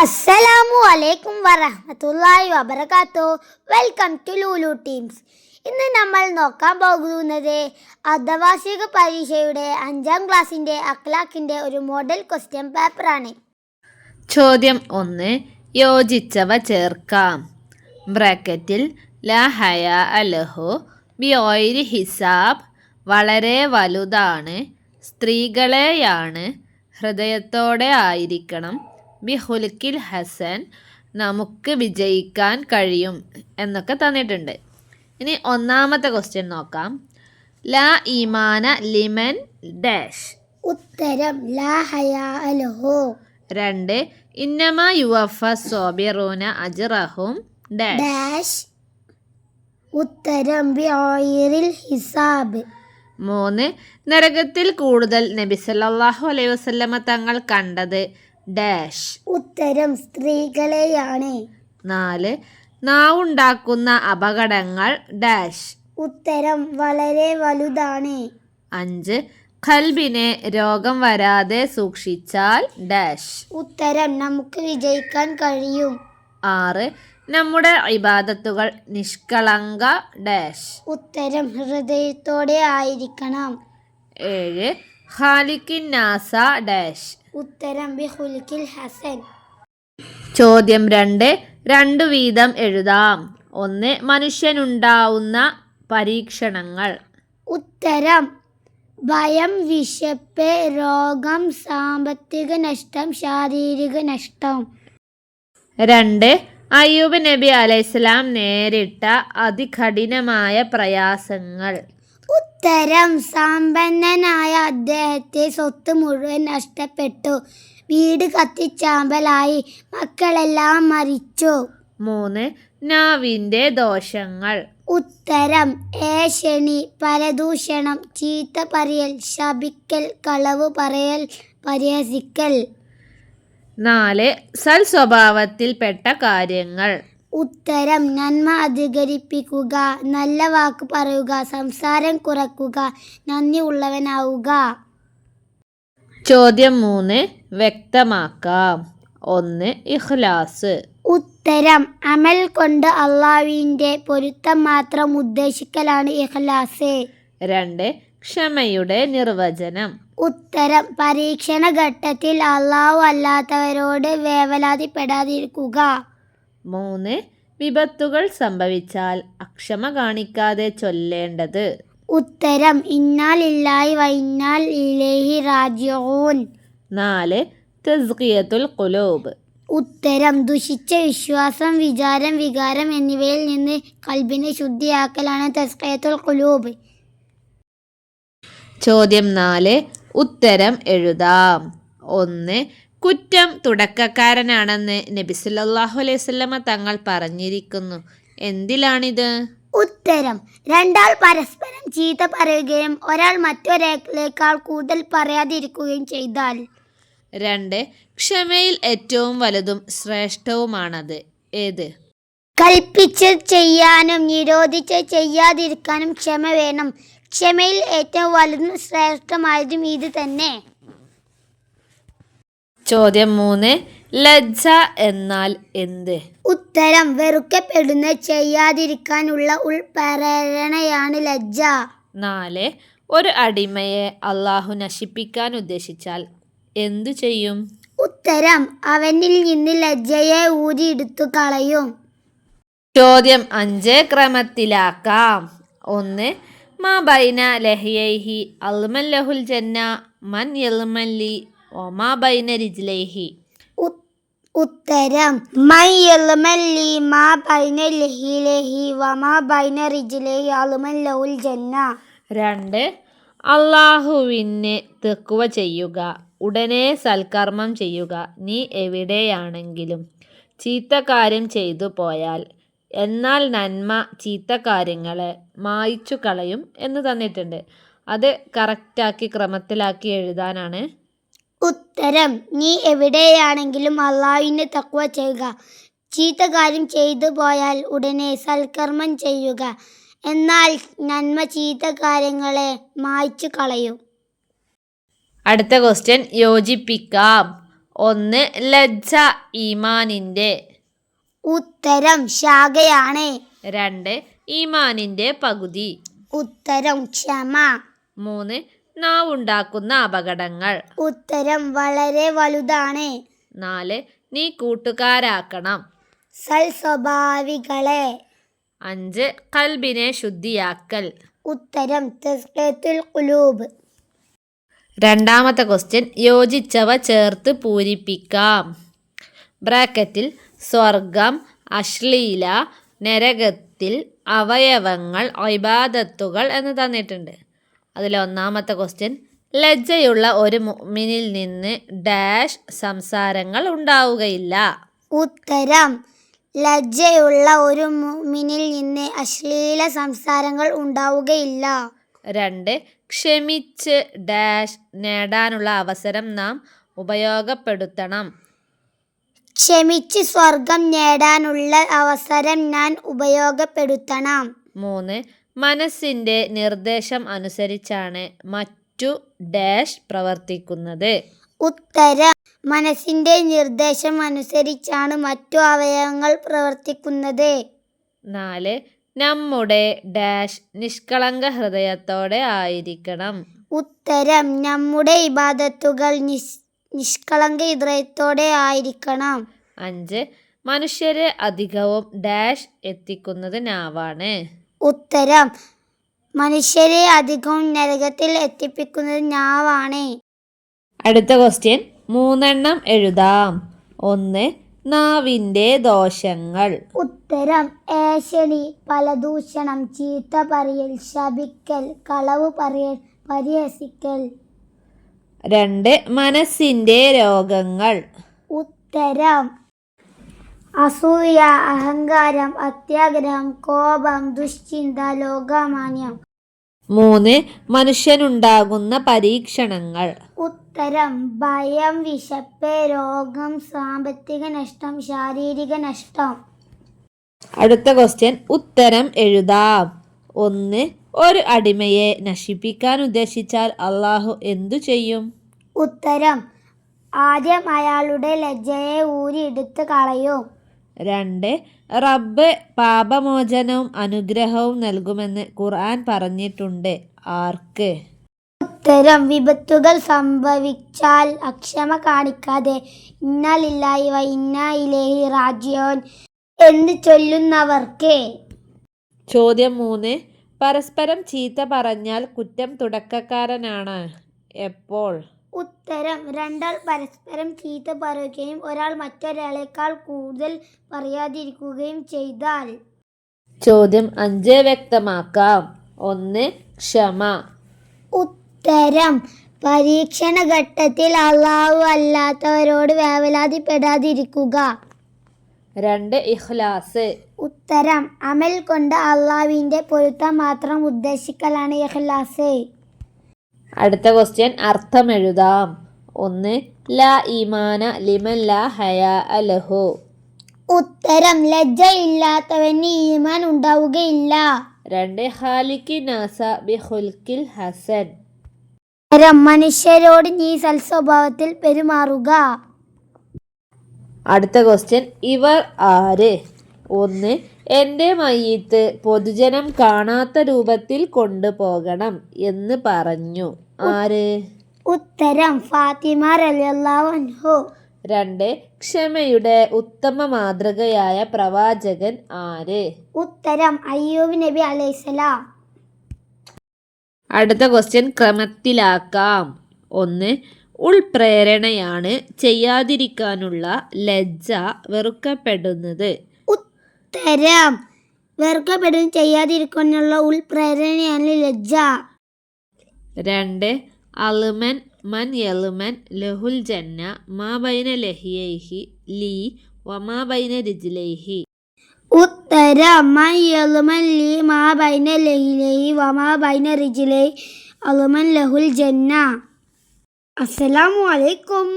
അസ്സലാമു അലൈക്കും വറഹ്മത്തുള്ളാഹി വബറകാത്തു. Welcome to Lulu teams. ഇന്ന് നമ്മൾ നോക്കാൻ പോകുന്നത് അർദ്ധവാർഷിക പരീക്ഷയുടെ അഞ്ചാം ക്ലാസ്സിന്റെ അക്ലാക്കിന്റെ ഒരു മോഡൽ ക്വസ്റ്റ്യൻ പേപ്പറാണ് ചോദ്യം ഒന്ന് യോജിച്ചവ ചേർക്കാം. ബ്രാക്കറ്റിൽ ലാ ഹയ അലഹു ബി ഓയിരി ഹിസാബ് വളരെ വലുതാണ് സ്ത്രീകളെയാണ് ഹൃദയത്തോടെ ആയിരിക്കണം. ബി ഹുലുക്കിൽ ഹസൻ നമുക്ക് വിജയിക്കാൻ കഴിയും എന്നൊക്കെ തന്നിട്ടുണ്ട്. ഇനി ഒന്നാമത്തെ ക്വസ്റ്റ്യൻ നോക്കാം. ലാ ഇമാന ലിമൻ ഡാഷ്. ഉത്തരം ലാ ഹയാ രണ്ട് ഇന്നമ യുവഫ സോബിറൂന അജ്റഹും ഡാഷ്. ഉത്തരം ബി ഓയിരിൽ ഹിസാബ്. മൂന്ന് നരകത്തിൽ കൂടുതൽ നബി സല്ലല്ലാഹു അലൈഹി വസല്ലമ തങ്ങൾ കണ്ടത് ഡാഷ്. ഉത്തരം സ്ത്രീകളെയാണ്. നാല് നാവുണ്ടാക്കുന്ന അപകടങ്ങൾ ഡാഷ്. ഉത്തരം വളരെ വലുതാണ്. അഞ്ച് ഖൽബിനെ രോഗം വരാതെ സൂക്ഷിച്ചാൽ ഡാഷ്. ഉത്തരം നമുക്ക് വിജയിക്കാൻ കഴിയും. ആറ് നമ്മുടെ ഇബാദത്തുകൾ നിഷ്കളങ്ക ഡാഷ്. ഉത്തരം ഹൃദയത്തോടെ ആയിരിക്കണം. ഏഴ് ഖാലിക്കിൻ നാസ ഡാഷ്. ഉത്തരം ബിഹുൽക്കിൽ ഹസൻ. ചോദ്യം രണ്ട് രണ്ടു വീതം എഴുതാം. ഒന്ന് മനുഷ്യനുണ്ടാവുന്ന പരീക്ഷണങ്ങൾ. ഉത്തരം ഭയം വിശപ്പ് രോഗം സാമ്പത്തിക നഷ്ടം ശാരീരിക നഷ്ടം. രണ്ട് അയ്യൂബ് നബി അലൈഹിസ്ലാം നേരിട്ട അതികഠിനമായ പ്രയാസങ്ങൾ. ഉത്തരം സമ്പന്നനായ അദ്ദേഹത്തെ സ്വത്ത് മുഴുവൻ നഷ്ടപ്പെട്ടു. വീട് കത്തിച്ചാമ്പലായി. മക്കളെല്ലാം മരിച്ചു. മൂന്ന്. നാവിന്റെ ദോഷങ്ങൾ. ഉത്തരം. ഏഷണി പരദൂഷണം. ചീത്ത പറയൽ. ശപിക്കൽ. കളവ് പറയൽ. പരിഹസിക്കൽ. നാല്. സൽ സ്വഭാവത്തിൽപ്പെട്ട കാര്യങ്ങൾ. ഉത്തരം നന്മ അധികരിപ്പിക്കുക നല്ല വാക്ക് പറയുക സംസാരം കുറക്കുക നന്ദി ഉള്ളവനാവുക. ചോദ്യം മൂന്ന് വ്യക്തമാക്കാം. ഒന്ന് ഇഖ്ലാസ്. ഉത്തരം അമൽ കൊണ്ട് അള്ളാവിന്റെ പൊരുത്തം മാത്രം ഉദ്ദേശിക്കലാണ് ഇഖ്ലാസ്. രണ്ട് ക്ഷമയുടെ നിർവചനം. ഉത്തരം പരീക്ഷണ ഘട്ടത്തിൽ അള്ളാഹു അല്ലാത്തവരോട് വേവലാതിപ്പെടാതിരിക്കുക. മൂന്ന് വിപത്തുകൾ സംഭവിച്ചാൽ അക്ഷമ കാണിക്കാതെ ചൊല്ലേണ്ടത്. ഉത്തരം ഇന്നാലില്ലായി വൈന്നാൽ ഇലേഹി റാജിഊൻ. നാല് തസ്കിയത്തുൽ ഖുലൂബ്. ഉത്തരം ദുഷിച്ച വിശ്വാസം വിചാരം വികാരം എന്നിവയിൽ നിന്ന് കൽബിനെ ശുദ്ധിയാക്കലാണ് തസ്കയത്തുൽ കുലൂബ് ചോദ്യം നാല് ഉത്തരം എഴുതാം. ഒന്ന് കുറ്റം തുടക്കക്കാരനാണെന്ന് നബി സല്ലല്ലാഹു അലൈഹി വസല്ലമ തങ്ങൾ പറഞ്ഞിരിക്കുന്നു. എന്തിലാണിത്? ഉത്തരം. രണ്ടാൾ പരസ്പരം ചീത്ത പറയുകയും ഒരാൾ മറ്റൊരാളേക്കാൾ കൂടുതൽ പറയാതിരിക്കുകയും ചെയ്താൽ. രണ്ട്. ക്ഷമയിൽ ഏറ്റവും വലുതും ശ്രേഷ്ഠവുമാണത്. ഏത്? കൽപ്പിച്ച് ചെയ്യാനും നിരോധിച്ച് ചെയ്യാതിരിക്കാനും ക്ഷമ വേണം. ക്ഷമയിൽ ഏറ്റവും വലുതും ശ്രേഷ്ഠമായതും ഇത് തന്നെ. ചോദ്യം മൂന്ന്. ലജ്ജ എന്നാൽ എന്ത്? ഉത്തരം വെറുക്കപ്പെടുന്ന ചെയ്യാതിരിക്കാനുള്ള ഉൾപ്രേരണയാണ് ലജ്ജ. നാല്. ഒരു അടിമയെ അള്ളാഹു നശിപ്പിക്കാൻ ഉദ്ദേശിച്ചാൽ എന്തു ചെയ്യും? ഉത്തരം അവനിൽ നിന്ന് ലജ്ജയെ ഊരിയെടുത്തു കളയും. ചോദ്യം അഞ്ച്. ക്രമത്തിലാക്കാം. ഒന്ന്. മാ ബൈന ലഹിയൈഹി അൽമൻ ലഹുൽ ജന്ന മൻ യൽമല്ലി ഒമാ ബൈന ഉത്തരം. മാ ബൈന ലഹി വമാ ബൈന റിജ്ലഹി അലുമൻ ലഹുൽ ജന്ന രണ്ട് അള്ളാഹുവിന് തെക്കുവ ചെയ്യുക. ഉടനെ സൽക്കർമ്മം ചെയ്യുക. നീ എവിടെയാണെങ്കിലും ചീത്ത കാര്യം ചെയ്തു പോയാൽ എന്നാൽ നന്മ ചീത്ത കാര്യങ്ങളെ മായ്ച്ചു കളയും എന്ന് തന്നിട്ടുണ്ട്. അത് കറക്റ്റാക്കി ക്രമത്തിലാക്കി എഴുതാനാണ് ഉത്തരം. നീ എവിടെയാണെങ്കിലും അള്ളാഹുവിനെ തക്വ ചെയ്യുക. ചീത്ത കാര്യം ചെയ്തു പോയാൽ ഉടനെ സൽക്കർമ്മം ചെയ്യുക. എന്നാൽ നന്മ ചീത്ത കാര്യങ്ങളെ മായ്ച്ചു കളയും. അടുത്ത ക്വസ്റ്റ്യൻ യോജിപ്പിക്കാം. ഒന്ന് ലജ്ജ ഈമാനിന്റെ. ഉത്തരം ശാഖയാണ്. രണ്ട് ഈമാനിന്റെ പകുതി. ഉത്തരം ക്ഷമ. മൂന്ന് നാവുണ്ടാക്കുന്ന അപകടങ്ങൾ. ഉത്തരം വളരെ വലുതാണ്. നാല് നീ കൂട്ടുകാരാക്കണം. സൽ സ്വഭാവികളെ. അഞ്ച് കൽബിനെ ശുദ്ധിയാക്കൽ. ഉത്തരം തസ്കത്തുൽ കുലൂബ് രണ്ടാമത്തെ ക്വസ്റ്റ്യൻ യോജിച്ചവ ചേർത്ത് പൂരിപ്പിക്കാം. ബ്രാക്കറ്റിൽ സ്വർഗം അശ്ലീല നരകത്തിൽ അവയവങ്ങൾ ഐബാദത്തുകൾ എന്ന് തന്നിട്ടുണ്ട്. അതിൽ ഒന്നാമത്തെ ക്വസ്റ്റ്യൻ ലജ്ജയുള്ള ഒരു മുഅ്മിനിൽ നിന്ന് ഡാഷ് സംസാരങ്ങൾ ഉണ്ടാവുകയില്ല. ഉത്തരം ലജ്ജയുള്ള ഒരു മുഅ്മിനിൽ നിന്ന് അശ്ലീല സംസാരങ്ങൾ ഉണ്ടാവുകയില്ല. രണ്ട് ക്ഷമിച്ച് ഡാഷ് നേടാനുള്ള അവസരം നാം ഉപയോഗപ്പെടുത്തണം. ക്ഷമിച്ച് സ്വർഗം നേടാനുള്ള അവസരം ഞാൻ ഉപയോഗപ്പെടുത്തണം. മൂന്ന് മനസ്സിന്റെ നിർദ്ദേശം അനുസരിച്ചാണ് മറ്റു ഡാഷ് പ്രവർത്തിക്കുന്നത്. ഉത്തരം. മനസ്സിന്റെ നിർദ്ദേശം അനുസരിച്ചാണ് മറ്റു അവയവങ്ങൾ പ്രവർത്തിക്കുന്നത്. നാല്. നമ്മുടെ ഡാഷ് നിഷ്കളങ്ക ഹൃദയത്തോടെ ആയിരിക്കണം. ഉത്തരം. നമ്മുടെ ഇബാദത്തുകൾ നിഷ് നിഷ്കളങ്ക ഹൃദയത്തോടെ ആയിരിക്കണം. അഞ്ച്. മനുഷ്യരെ അധികവും ഡാഷ് എത്തിക്കുന്നത് നാവാണ് ഉത്തരം. മനുഷ്യരെ അധികവും നരകത്തിൽ എത്തിപ്പിക്കുന്നത് ഞാവാണ്. അടുത്ത ക്വസ്റ്റ്യൻ മൂന്നെണ്ണം എഴുതാം. ഒന്ന് നാവിന്റെ ദോഷങ്ങൾ. ഉത്തരം. ഏഷണി പലദൂഷണം ചീത്ത പറയൽ ശപിക്കൽ കളവ് പറയൽ പരിഹസിക്കൽ. രണ്ട് മനസ്സിന്റെ രോഗങ്ങൾ. ഉത്തരം. അസൂയ അഹങ്കാരം അത്യാഗ്രഹം കോപം ദുശ്ചിന്ത ലോകമാന്യം. മൂന്ന് മനുഷ്യനുണ്ടാകുന്ന പരീക്ഷണങ്ങൾ. ഉത്തരം ഭയം വിശപ്പ് രോഗം സാമ്പത്തിക നഷ്ടം ശാരീരിക നഷ്ടം. അടുത്ത ക്വസ്റ്റ്യൻ ഉത്തരം എഴുതാം. ഒന്ന് ഒരു അടിമയെ നശിപ്പിക്കാൻ ഉദ്ദേശിച്ചാൽ അള്ളാഹു എന്തു ചെയ്യും? ഉത്തരം ആദ്യം അയാളുടെ ലജ്ജയെ ഊരിയെടുത്ത് കളയും. രണ്ട് റബ്ബ് പാപമോചനവും അനുഗ്രഹവും നൽകുമെന്ന് ഖുർആൻ പറഞ്ഞിട്ടുണ്ട്. ആർക്ക്? ഉത്തരം വിപത്തുകൾ സംഭവിച്ചാൽ അക്ഷമ കാണിക്കാതെ ഇന്നാലില്ലായി വ ഇന്നയിലേഹി റാജിയോൻ എന്ന് ചൊല്ലുന്നവർക്ക്. ചോദ്യം മൂന്ന് പരസ്പരം ചീത്ത പറഞ്ഞാൽ കുറ്റം തുടക്കക്കാരനാണ്. എപ്പോൾ? ഉത്തരം. രണ്ടാൾ പരസ്പരം ചീത്ത പറയുകയും ഒരാൾ മറ്റൊരാളേക്കാൾ കൂടുതൽ പറയാതിരിക്കുകയും ചെയ്താൽ. ചോദ്യം അഞ്ച് വ്യക്തമാക്കാം. ഒന്ന് ക്ഷമ. ഉത്തരം. പരീക്ഷണ ഘട്ടത്തിൽ അള്ളാഹു അല്ലാത്തവരോട് വേവലാതിപ്പെടാതിരിക്കുക. രണ്ട് ഇഖ്ലാസ്. ഉത്തരം. അമൽ കൊണ്ട് അള്ളാവിന്റെ പൊരുത്തം മാത്രം ഉദ്ദേശിക്കലാണ് ഇഖ്ലാസ്. അടുത്ത ക്വസ്റ്റ്യൻ അർത്ഥം എഴുതാം ഒന്ന് ല ഇമാന ലിമൻ ല ഹയാ അലഹു ഉത്തരം ലജ്ജ ഇല്ലാത്തവന് ഈമാൻ ഉണ്ടാവുകയില്ല. രണ്ട് ഹാലിക്കി നാസ ബി ഹുൽക്കിൽ ഹസൻ. ഉത്തരം മനുഷ്യരോട് നീ സൽസ്വഭാവത്തിൽ പെരുമാറുക. അടുത്ത ക്വസ്റ്റ്യൻ ഇവർ ആര്? ഒന്ന് എന്റെ മയ്യത്ത് പൊതുജനം കാണാത്ത രൂപത്തിൽ കൊണ്ടുപോകണം എന്ന് പറഞ്ഞു. ആര്? ഉത്തരം ഫാത്തിമ രണ്ട് ക്ഷമയുടെ ഉത്തമ മാതൃകയായ പ്രവാചകൻ ആര്? ഉത്തരം അയ്യൂബ് നബി അലൈഹിസ്സലാം അടുത്ത ക്വസ്റ്റ്യൻ ക്രമത്തിലാക്കാം. ഒന്ന് ഉൾപ്രേരണയാണ് ചെയ്യാതിരിക്കാനുള്ള ലജ്ജ വെറുക്കപ്പെടുന്നത്. ഉത്തരം വെറുക്കപ്പെടും ചെയ്യാതിരിക്കാനുള്ള ഉൾപ്രേരണയാണ് ലജ്ജ. രണ്ട് അലുമൻ മൻ യലുമൻ ലഹുൽ ജന്ന മാ ബൈന ലഹിയൈഹി ലീ വമാ ബൈന രിജിലൈഹി. ഉത്തരം മൻ യളുമൻ ലി മാ ബൈന വമാബൈന വമാ ബൈന റിജിലൈ അളുമൻ ലഹുൽ ജന്ന. അസ്സലാമു അലൈക്കും.